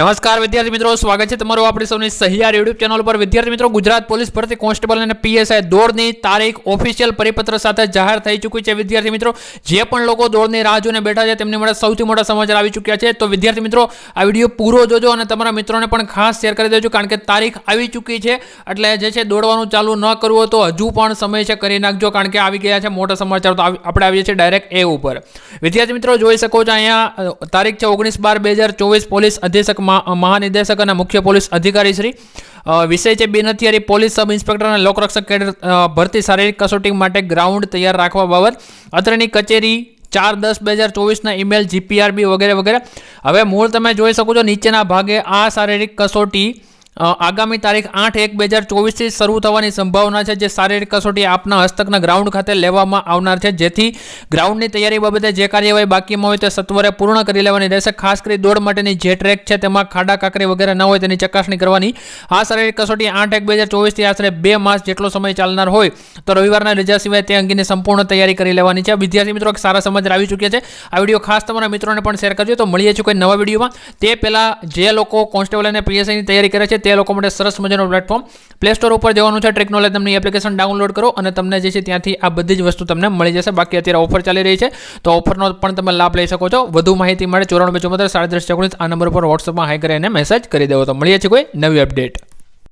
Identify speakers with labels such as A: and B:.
A: નમસ્કાર વિદ્યાર્થી મિત્રો, સ્વાગત છે તમારું આપણી સૌની સહિયાર યુટ્યુબ ચેનલ પર. વિદ્યાર્થી મિત્રો, ગુજરાત પોલીસ ભરતી કોન્સ્ટેબલ અને પીએસઆઈ દોડની તારીખ ઓફિશિયલ પરિપત્ર સાથે જાહેર થઈ ચૂકી છે. વિદ્યાર્થી મિત્રો, જે પણ લોકો દોડની રાહ જોઈને બેઠા છે, તેમની માટે સૌથી મોટા સમાચાર આવી ચૂક્યા છે. તો વિદ્યાર્થી મિત્રો, આ વીડિયો પૂરો જોજો અને તમારા મિત્રોને પણ ખાસ શેર કરી દેજો, કારણ કે તારીખ આવી ચૂકી છે. એટલે જે છે, દોડવાનું ચાલુ ન કરવું તો હજુ પણ સમય છે, કરી નાખજો, કારણ કે આવી ગયા છે મોટા સમાચાર તો આપણે આવીએ છીએ ડાયરેક્ટ એ ઉપર. વિદ્યાર્થી મિત્રો, જોઈ શકો છો અહીંયા તારીખ છે ઓગણીસ બાર બે હજાર ચોવીસ પોલીસ અધિક્ષક મહાનિદેશક અને મુખ્ય પોલીસ અધિકારી શ્રી વિષય છે બિન હથિયારી પોલીસ સબ ઇન્સ્પેક્ટર અને લોકરક્ષક કેડર ભરતી શારીરિક કસોટી માટે ગ્રાઉન્ડ તૈયાર રાખવા બાબત, અત્રેની કચેરી ચાર દસ બે હજાર ચોવીસના ઈમેલ, જીપીઆરબી વગેરે વગેરે. હવે મૂળ તમે જોઈ શકો છો, નીચેના ભાગે આ શારીરિક કસોટી આગામી તારીખ આઠ એક બે હજાર ચોવીસથી શરૂ થવાની સંભાવના છે જે શારીરિક કસોટી આપના હસ્તકના ગ્રાઉન્ડ ખાતે લેવામાં આવનાર છે. જેથી ગ્રાઉન્ડની તૈયારી બાબતે જે કાર્યવાહી બાકીમાં હોય તે સત્વરે પૂર્ણ કરી લેવાની રહેશે. ખાસ કરી દોડ માટેની જે ટ્રેક છે તેમાં ખાડા, કાંકરી વગેરે ન હોય તેની ચકાસણી કરવાની. આ શારીરિક કસોટી આઠ એક બે હજાર ચોવીસથી આશરે બે માસ જેટલો સમય ચાલનાર હોય તો રવિવારના રજા સિવાય તે અંગેની સંપૂર્ણ તૈયારી કરી લેવાની છે. વિદ્યાર્થી મિત્રો સારા સમાચાર આવી ચૂક્યા છે. આ વીડિયો ખાસ તમારા મિત્રોને પણ શેર કરજો. તો મળીએ છીએ કોઈ નવા વિડીયોમાં. તે પહેલાં જે લોકો કોન્સ્ટેબલ અને પીએસઆઈની તૈયારી કરે છે તે લોકો માટે સરસ મજાનું પ્લેટફોર્મ પ્લે સ્ટોર ઉપર જવાનું છે ટેકનોલોજી તમને એપ્લિકેશન ડાઉનલોડ કરો અને તમને જે છે ત્યાંથી આ બધી જ વસ્તુ તમને મળી જશે. બાકી અત્યારે ઓફર ચાલી રહી છે. તો ઓફરનો પણ તમે લાભ લઈ શકો છો. વધુ માહિતી માટે ચોરાણું ચુમ્મોતેર સાડત્રીસ, ઓગણીસ આ નંબર પર વોટ્સઅપમાં હાઈ કરીને મેસેજ કરી દેવો. તો મળીએ છીએ કોઈ નવી અપડેટ